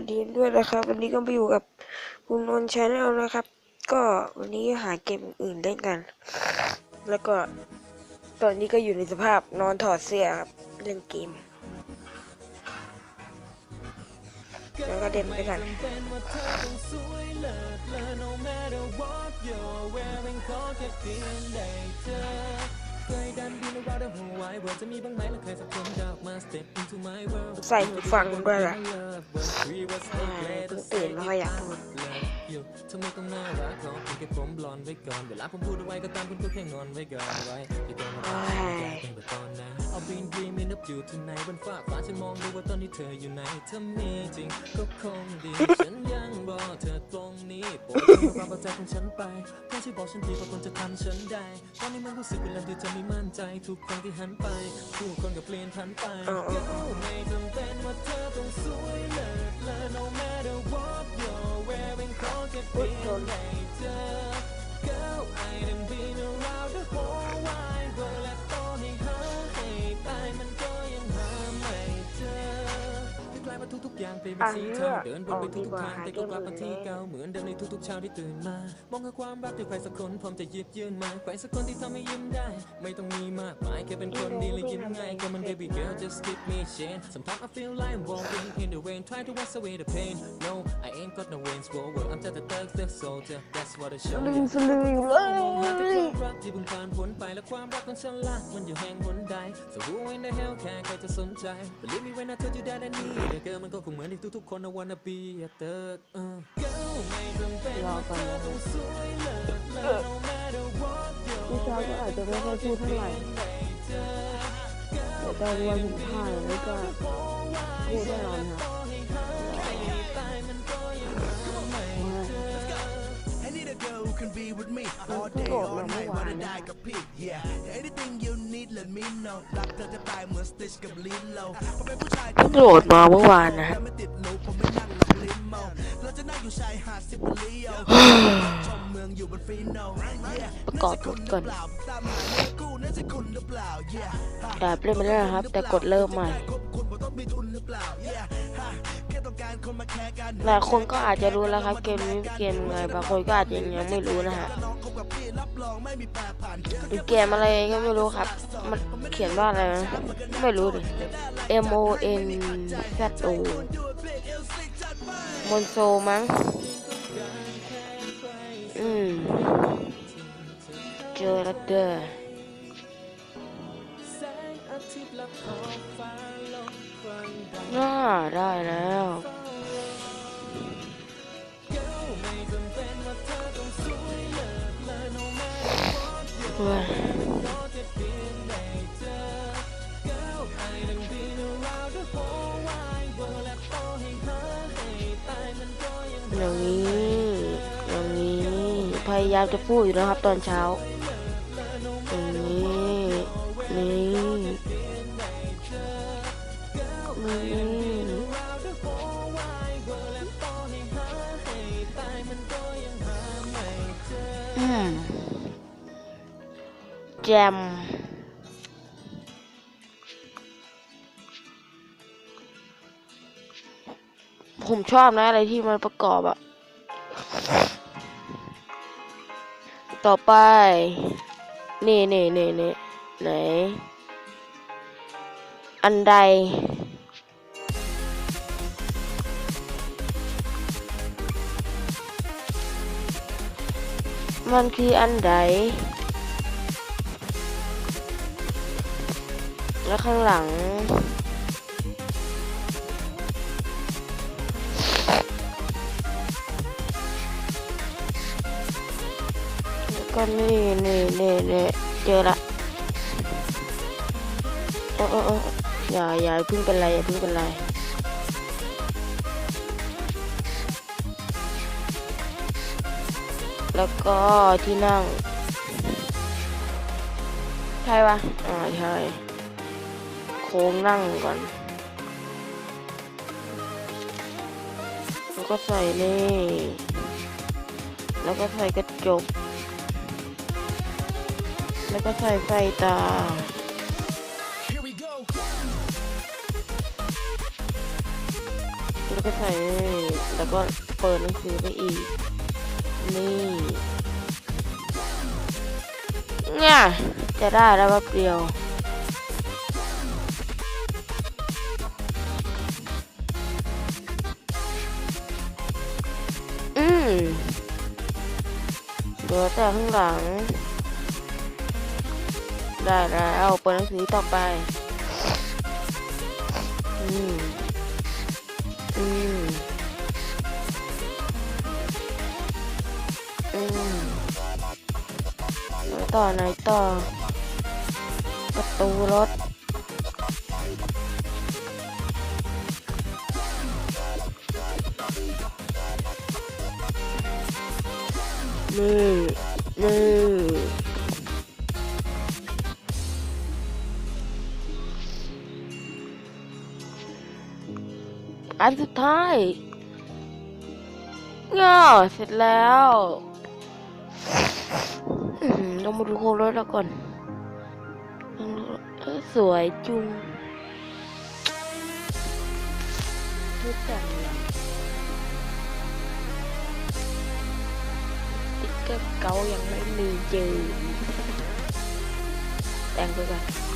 วัสดีด้วยนะครับ วันนี้ก็มาอยู่กับคุณนนท์ชาแนลนะครับ ก็วันนี้หาเกมอื่นเล่นกัน แล้วก็ตอนนี้ก็อยู่ในสภาพนอนถอดเสื้อครับเล่นเกม แล้วก็เด่นไปกัน ใส่หูฟังด้วยล่ะอ่าเพิ่งตื่นแล้วก็อยากพูด อยู่ทำไมต้องน่ารักขอเพียงแค่ผมบลอนด์ไว้ก่อนเวลาผมพูดเอาไว้ก็ตามคุณก็แค่งอนไว้ก่อนไว้ที่ต้องมาตามตั้งแต่ตอนนั้น I've been dreaming of you tonight บนฟ้ากฟ้าฉันมองดูว่าตอนนี้เธออยู่ไหนถ้ามีจริงก็คงดีฉันยังบอกเธอตรงนี้โปรดเธอรับเอาใจของฉันไปแค่ช่วยบอกฉันทีว่าคนจะทำฉันได้ตอนนี้มันรู้สึกเป็นลำที่เธอไม่มั่นใจทุกครั้งที่หันไปผู้คนก็เปลี่ยนผันไปอ๋ออ๋ออ๋อไม่จำเป็นว่าเธอต้องสวยเลิศ ข อย่างเปลี่ยนเป็นสีเทาเดินวนไปทุกๆทางแต่ก็กลับมาที่เก่าเหมือนเดิมในทุกๆเช้าที่ตื่นมามองหาความรักด้วยใครสักคนพร้อมจะหยิบยื่นมาใครสักคนที่ทำให้ยิ้มได้ ไม่ต้องมีมากมายแค่เป็นคนดีและยิ้มง่ายก็มัน baby girl just give me a chance sometimes I feel like I'm walking in the rain trying to wash away the pain no I ain't got no wings for work I'm just a thug the soldier that's what I show ลื you มสลืออยู่เลมองหาแต่คยวามรักที่เพิ่งผ่านพ้นไปและความรักของฉันล่ะมันอยู่แห่งหนใด so who in the hell can ใครจะสนใจ believe me when I told you that I need a girl มันก็คงเหมือนที่ทุกๆคน I wanna be a thug uh. Girl ไม่จำเป็นว่าเธอต้องสวยเลิศเลอ no matter what พี่ชายก็อาจจะไม่ค่อยพูดเท่าไหร่แต่ตอนวันสุดท้ายนี่ก็พูดแน่นอนค่ะ can be with me all day, all night, wanna die กับพี่ yeah anything you need let me know รักเธอจะตายเหมือนสติชกับลินโลผมเป็นผู้ชายเพิ่งโหลดมาเมื่อวานนะฮะแต่ไม่ติดลูกผมไม่นั่งหลับลิมโมเราจะนั่งอยู่ชายหาดซิบลีโอชมเมืองอยู่บนฟีโน yeah ประกอบรถก่อน เปล่าตามหาเนื้อคู่นั่นจะคุณหรือเปล่า yeah ดาบเล่นไปแล้วนะครับ แต่กดเริ่มใหม่คบคุณผมต้องมีทุนหรือเปล่า yeah แค่ต้องการคนมาแคร์กันหลายคนก็อาจจะรู้แล้วครับเกมนี้เกมยังไงบางคนก็อาจจะยังไม่รู้นะฮะน้องคบกับพี่รับรองไม่มีแปรผันหรือเกมอะไรก็ไม่รู้ครับ มันเขียนว่าอะไรนะไม่รู้ดิ M O N Z O มอนโซมั้งอืมเจอแล้วเด้อ น่าได้แล้ว เฮ้ยอย่างนี้ อย่างนี้ พยายามจะพูดอยู่นะครับตอนเช้า จมผมชอบนะอะไรที่มันประกอบอะต่อไป นี่นี่นี่นี่ไหน อันใด มันคืออันใด แล้วข้างหลัง แล้วก็นี่นี่นี่นี่เจอละเออเอออออย่าอย่าพิ่งเป็นไรอย่าพิ่งเป็นไรแล้วก็ที่นั่ง ใช่ปะอ่าใช่ โค้งนั่งก่อนแล้วก็ใส่นี่แล้วก็ใส่กระจก แล้วก็ใส่ไฟตา Here we go แแล้วก็ใส่แล้วก็เปิดหนังสือไปอีก นี่เนี่ยจะได้แล้วแป๊บเดียว เหลือแต่ข้างหลัง ได้แล้วเปิดหนังสือต่อไป อืม อืม อืมต่อไหนต่อ ประตูรถ นี่นี่อันสุดท้ายง่าเสร็จแล้วอื้อหือเรามาดูโครงรถแล้วก่อน สวยจุงรู้จักเลยติ๊กเกอร์เกายังไม่มีเจอ แต่งไปก่อนอ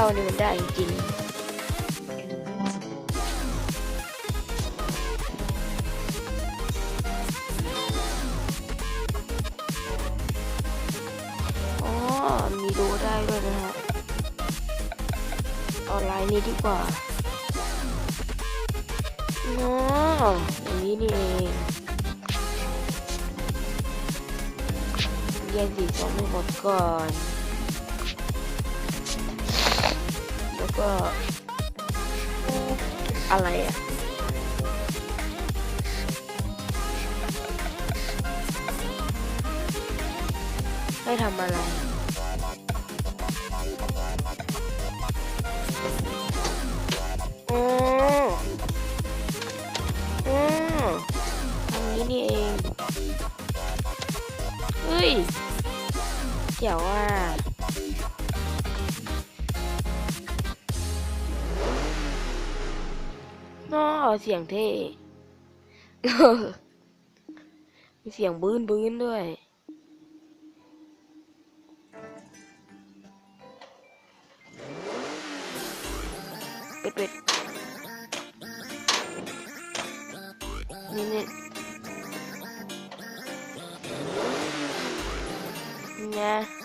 เรานี่มันได้จริงอ๋อมีดูได้ด้วยนะฮะออนไลน์นี้ดีกว่าอ๋ออย่างนี้นี่เองแยกสีส้มให้หมดก่อน ก็อะไรอะให้ทำอะไรอ๋ออ๋อทำนี้นี่เองเฮ้ยเดี๋ยวว่า น้อเสียงเท่ มีเสียงบื้นบื้นด้วยปิดปิดนี่นี่ไ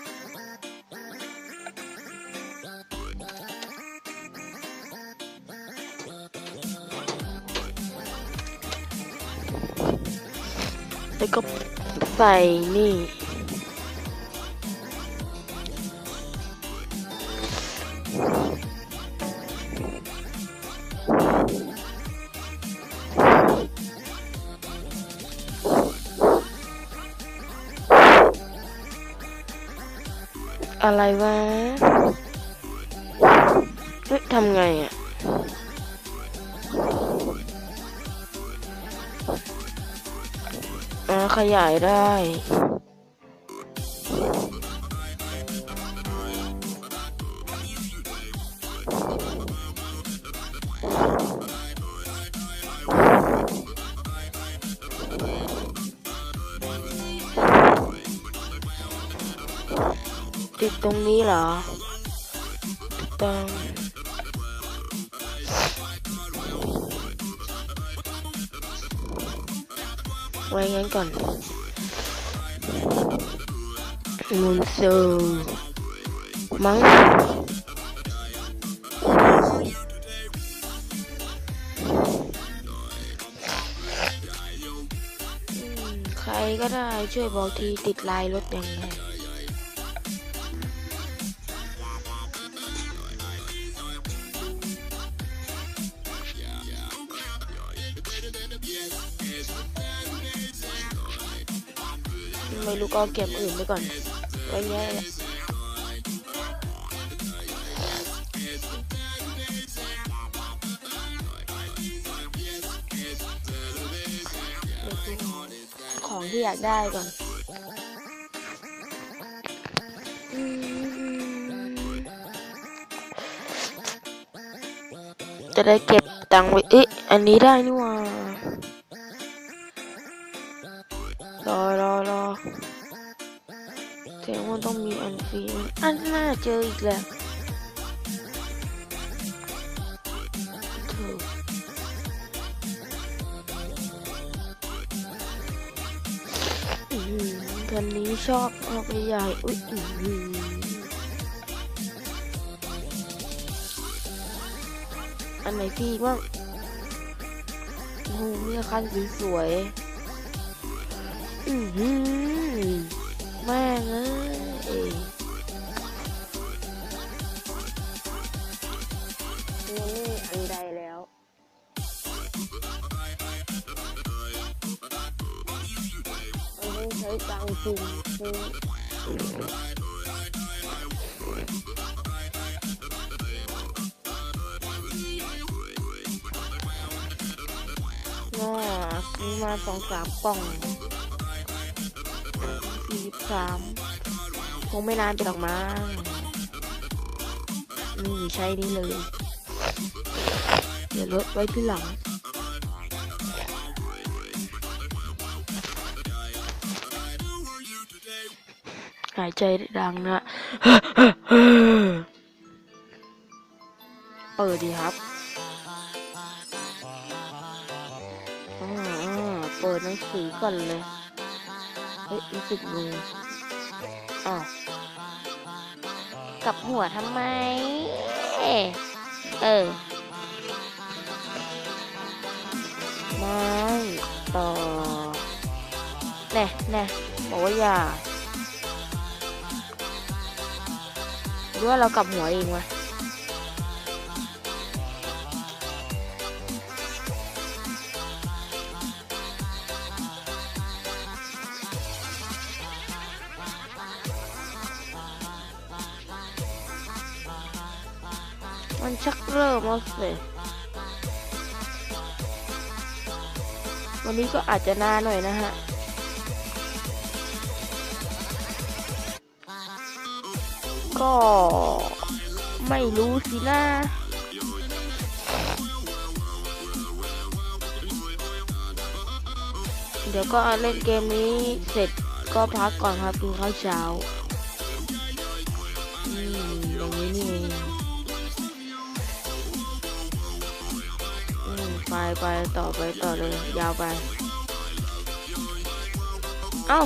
แล้วก็ใส่นี่ อะไรวะเฮ้ยทำไงอะ ขยายได้ ติดตรงนี้เหรอต้อง ไว้งั้นก่อนมุนซูมั้งใครก็ได้ช่วยบอกทีติดลายรถยังไง ไม่รู้ก็เก็บอื่นไปก่อนไว้แง่แหละของที่อยากได้ก่อนจะได้เก็บตังค์ไว้เอ๊ะอันนี้ได้นี่ว่ารอรอรอ แสดงว่าต้องมีอันฟรีอันน่าเจออีกแล้วคันนี้ชอบเอาไปใหญ่ อุ้ยอือันไหนพี่บ้างโอ้โหมีคันสวยๆอือหือ แม่งเอ้ยยังไม่มีอันใดแล้ว มันต้องใช้ตังค์จริงซื้อน่ามีมาสองสามกล่อง สี่สิบสามคงไม่นานไปหรอกมั้งนี่ใช้นี่เลย เดี๋ยวลดไว้ที่หลังหายใจดังนะเปิดดีครับอ่าเปิดหนังสือก่อนเลย เฮ้ยรู้สึกมืออ้าวกับหัวทำไม เออไม่ต่อแน่แน่บอกว่าอย่าหรือว่าเรากลับหัวเองวะ มันชักเริ่มแล้วสิวันนี้ก็อาจจะนานหน่อยนะฮะ ก็ไม่รู้สินะเดี๋ยวก็เล่นเกมนี้เสร็จก็พักก่อนครับกินข้าวเช้า ไปไปต่อไปต่อเลย ยาวไป เอ้า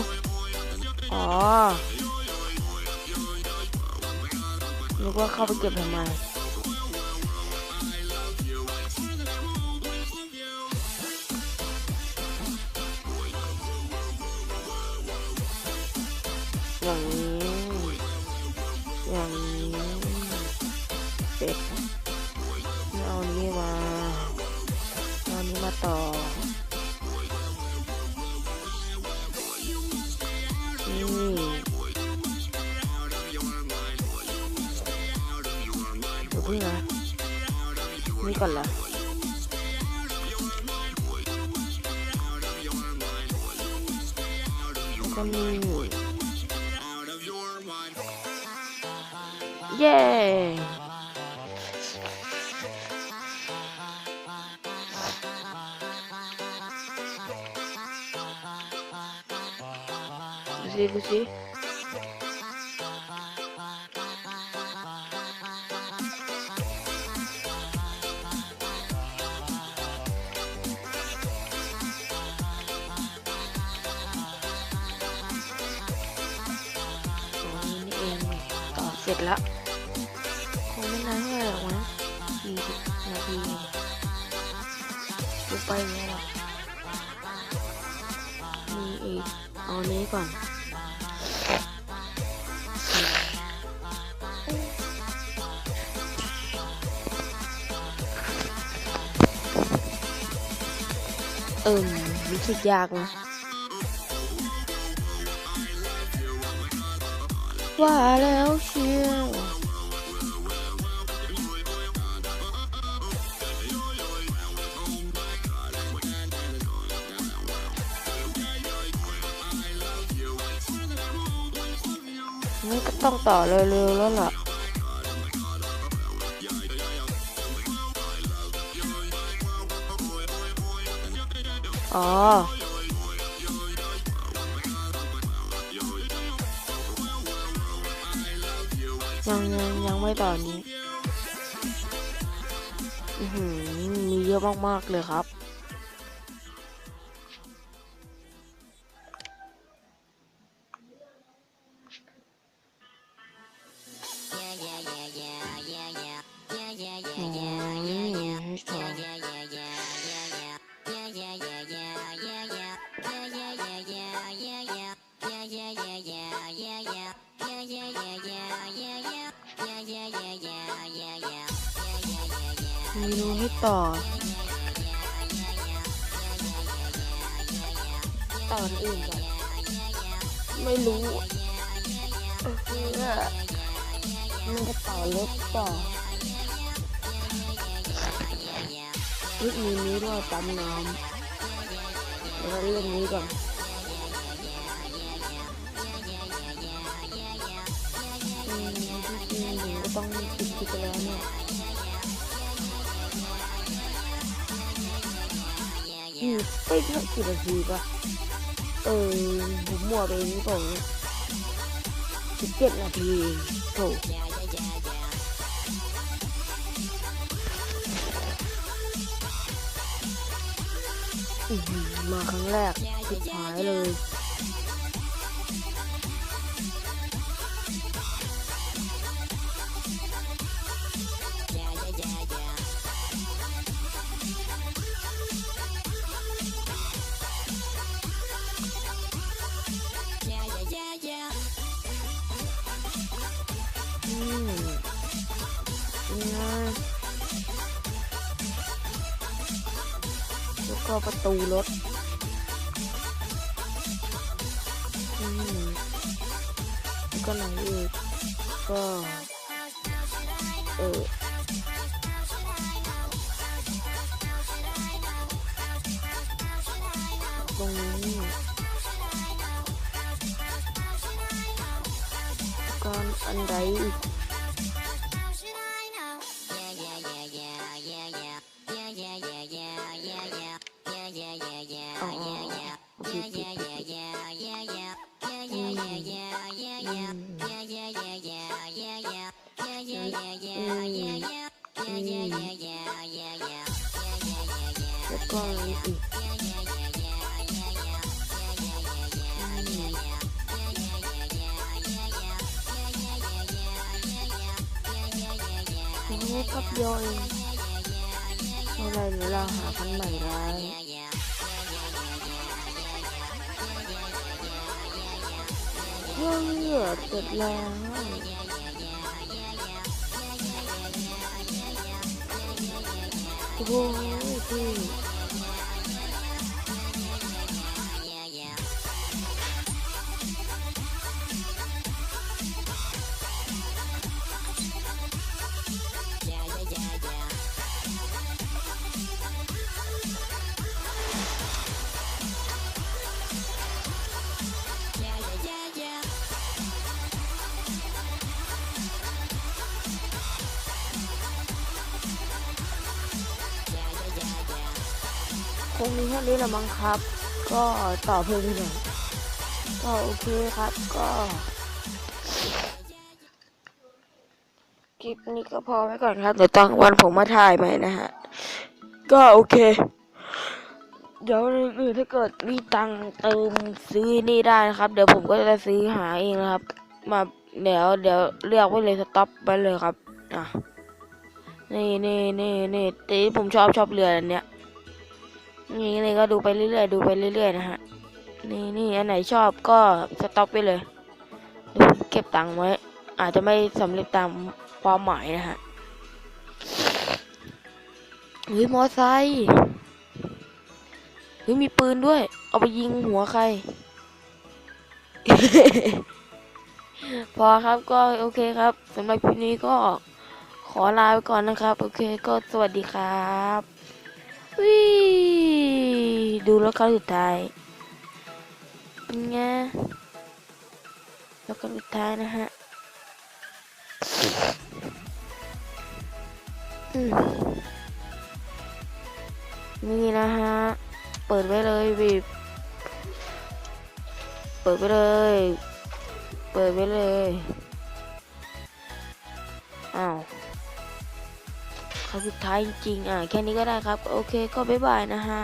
อ๋อนึกว่าเข้าไปเก็บทำไม เดี๋ยวพึ่ง ร็จล้วคงไม่นานเท่าไหร่หรอกมั้งสี่สิบนาทีดูไปเงี้ยมีอีกอันนี้ก่อนเอิ่มรู้สึกยากนะ ว่าแล้วเชียวนี่ก็ต้องต่อเร็วๆแล้วล่ะอ๋อ ยังยังยังไม่ตอนนี้ อือหือมีเยอะมากๆเลยครับ ต่อตอนอื่นแบบไม่รู้เออมันจะต่อเล็กต่อเฮ้ยมีนี้ด้วยปั๊มน้ำเดี๋ยวเราเล่นนี้ก่อน เท่ากี่นาทีปะเออผมมัวไปนี่ก่อนสิบเจ็ดนาทีโถมาครั้งแรกสุดท้ายเลย ก็ประตูรถ เมั้งครับ ก็ต่อเพลงหนึ่งก็โอเคครับก็คลิปนี้ก็พอไว้ก่อนครับ เดี๋ยวตอนวันผมมาถ่ายใหม่นะฮะ ก็โอเค เดี๋ยวอื่นถ้าเกิดมีตังเติมซื้อนี่ได้นะครับ เดี๋ยวผมก็จะซื้อหาเองนะครับ มาเดี๋ยวเดี๋ยวเลือกไว้เลยสต็อปไปเลยครับอะนี่นี่นี่นี่ตีผมชอบชอบเรืออันเนี้ย นี่เลยก็ดูไปเรื่อยๆดูไปเรื่อยๆนะฮะนี่นี่อันไหนชอบก็สต็อกไปเลยเดี๋ยวเก็บตังค์ไว้ อาจจะไม่สำเร็จตามความหมายนะฮะเฮ้ยมอไซค์เฮ้ยมีปืนด้วย เอาไปยิงหัวใคร พอครับก็โอเคครับสำหรับคลิปนี้ก็ขอลาไปก่อนนะครับ โอเคก็สวัสดีครับวิ ดูแล้วครั้งสุดท้ายเป็นไงแล้วครั้งสุดท้ายนะฮะนี่นะฮะ เปิดไว้เลยบีบเปิดไปเลย เปิดไว้เลย อ้าวครั้งสุดท้ายจริงๆ อะ แค่นี้ก็ได้ครับ โอเค ก็บ๊ายบายนะฮะ